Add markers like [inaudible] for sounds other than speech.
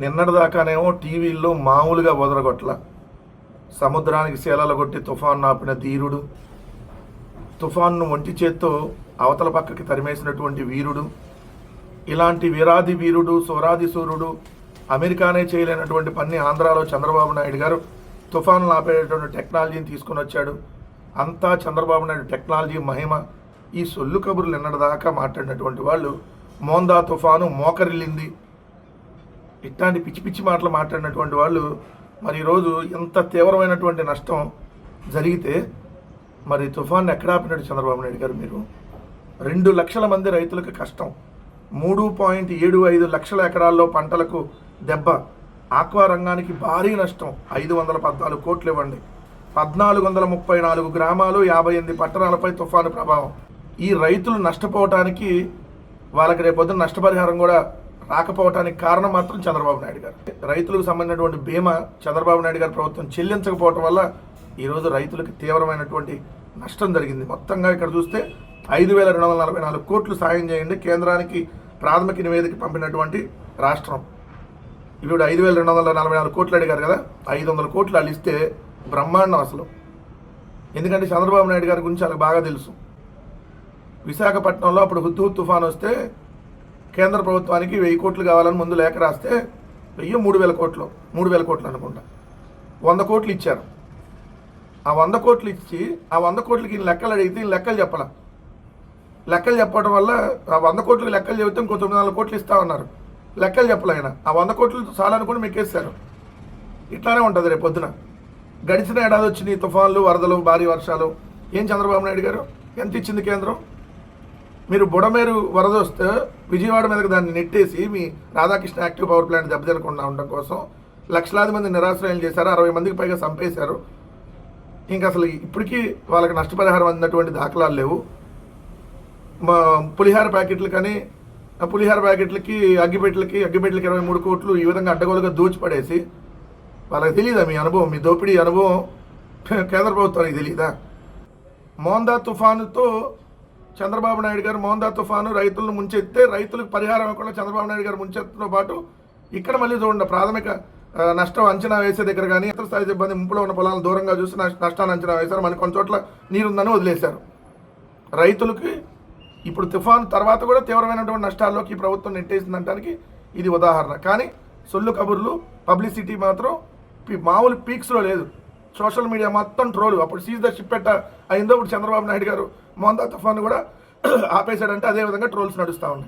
నిన్నటిదాకానేమో టీవీల్లో మామూలుగా వదలగొట్ల సముద్రానికి శీలాలు కొట్టి తుఫాను ఆపిన ధీరుడు. తుఫాన్ను ఒంటి చేత్తో అవతల పక్కకి తరిమేసినటువంటి వీరుడు. ఇలాంటి వీరాది వీరుడు సూరాది సూర్యుడు అమెరికానే చేయలేనటువంటి పని ఆంధ్రాలో చంద్రబాబు నాయుడు గారు తుఫాన్లు ఆపేటటువంటి టెక్నాలజీని తీసుకొని వచ్చాడు. అంతా చంద్రబాబు నాయుడు టెక్నాలజీ మహిమ. ఈ సొల్లు కబుర్లు నిన్నటిదాకా మాట్లాడినటువంటి వాళ్ళు మోందా తుఫాను మోకరిల్లింది. ఇట్లాంటి పిచ్చి పిచ్చి మాటలు మాట్లాడినటువంటి వాళ్ళు మరి ఈరోజు ఎంత తీవ్రమైనటువంటి నష్టం జరిగితే మరి తుఫాన్ ఎక్కడ ఆపినాడు చంద్రబాబు నాయుడు గారు మీరు? రెండు లక్షల మంది రైతులకు కష్టం. మూడు పాయింట్ ఏడు ఐదు లక్షల ఎకరాల్లో పంటలకు దెబ్బ. ఆక్వా రంగానికి భారీ నష్టం. ఐదు వందల పద్నాలుగు కోట్లు ఇవ్వండి. పద్నాలుగు వందల ముప్పై నాలుగు గ్రామాలు యాభై ఎనిమిది పట్టణాలపై తుఫాను ప్రభావం. ఈ రైతులు నష్టపోవటానికి వాళ్ళకి రేపొద్దున నష్టపరిహారం కూడా రాకపోవటానికి కారణం మాత్రం చంద్రబాబు నాయుడు గారు. రైతులకు సంబంధించినటువంటి బీమా చంద్రబాబు నాయుడు గారి ప్రభుత్వం చెల్లించకపోవటం వల్ల ఈరోజు రైతులకు తీవ్రమైనటువంటి నష్టం జరిగింది. మొత్తంగా ఇక్కడ చూస్తే ఐదు వేల రెండు వందల నలభై నాలుగు కోట్లు సాయం చేయండి కేంద్రానికి ప్రాథమిక నివేదిక పంపినటువంటి రాష్ట్రం. ఇప్పుడు ఐదు వేల రెండు వందల నలభై నాలుగు కోట్లు అడిగారు కదా ఐదు వందల కోట్లు అలిస్తే బ్రహ్మాండం అసలు. ఎందుకంటే చంద్రబాబు నాయుడు గారి గురించి వాళ్ళకి బాగా తెలుసు. విశాఖపట్నంలో అప్పుడు హుద్దు తుఫాన్ వస్తే కేంద్ర ప్రభుత్వానికి వెయ్యి కోట్లు కావాలని ముందు లేఖ రాస్తే వెయ్యి మూడు వేల కోట్లు మూడు వేల కోట్లు అనుకుంటా. వంద కోట్లు ఇచ్చారు. ఆ వంద కోట్లు ఇచ్చి ఆ వంద కోట్లకి ఈయన లెక్కలు అడిగితే ఈయన లెక్కలు చెప్పాల. లెక్కలు చెప్పడం వల్ల ఆ వంద కోట్లకి లెక్కలు చెబితే ఇంకో తొమ్మిది వందల కోట్లు ఇస్తా ఉన్నారు లెక్కలు చెప్పలే ఆయన. ఆ వంద కోట్లు చాలనుకుని మీకేస్తారు ఇట్లానే ఉంటుంది రేపు పొద్దున. గడిచిన ఏడాది వచ్చినాయి తుఫాన్లు వరదలు భారీ వర్షాలు. ఏం చంద్రబాబు నాయుడు గారు? ఎంత ఇచ్చింది కేంద్రం? మీరు బుడమేరు వరద వస్తే విజయవాడ మీదకి దాన్ని నెట్టేసి మీ రాధాకృష్ణ యాక్టివ్ పవర్ ప్లాంట్ దెబ్బతినకుండా ఉండడం కోసం లక్షలాది మంది నిరాశ్రయం చేశారు అరవై మందికి పైగా చంపేశారు. ఇంకా అసలు ఇప్పటికీ వాళ్ళకి నష్టపరిహారం అందినటువంటి దాఖలాలు లేవు. మా పులిహార ప్యాకెట్లు కానీ ఆ పులిహార ప్యాకెట్లకి అగ్గిపెట్లకి అగ్గిపెట్లకి ఇరవై మూడు కోట్లు ఈ విధంగా అడ్డగోలుగా దోచిపడేసి వాళ్ళకి తెలియదా మీ అనుభవం మీ దోపిడీ అనుభవం? కేంద్ర ప్రభుత్వానికి తెలియదా మోందా తుఫానుతో చంద్రబాబు నాయుడు గారు మోందా తుఫాను రైతులను ముంచెత్తే రైతులకు పరిహారం ఇవ్వకుండా చంద్రబాబు నాయుడు గారు ముంచెత్తతో పాటు ఇక్కడ మళ్ళీ చూడండి ప్రాథమిక నష్టం అంచనా వేసే దగ్గర కానీ ఇతర స్థాయి సిబ్బంది ముంపులో ఉన్న పొలాలను దూరంగా చూసి నష్టాన్ని అంచనా వేశారు. మన కొన్ని చోట్ల నీరుందని వదిలేశారు. రైతులకి ఇప్పుడు తుఫాను తర్వాత కూడా తీవ్రమైనటువంటి నష్టాల్లోకి ఈ ప్రభుత్వం నెట్టేసిందంటానికి ఇది ఉదాహరణ. కానీ సొల్లు కబుర్లు పబ్లిసిటీ మాత్రం పి- మామూలు పీక్స్లో లేదు. సోషల్ మీడియా మొత్తం ట్రోలు. అప్పుడు సీజ్ ద షిప్ పెట్ట అయిందో ఇప్పుడు చంద్రబాబు నాయుడు గారు మోందా తుఫాన్ కూడా [clears throat] ఆపేశాడంటే అదే విధంగా ట్రోల్స్ నడుస్తూ ఉన్నాయి.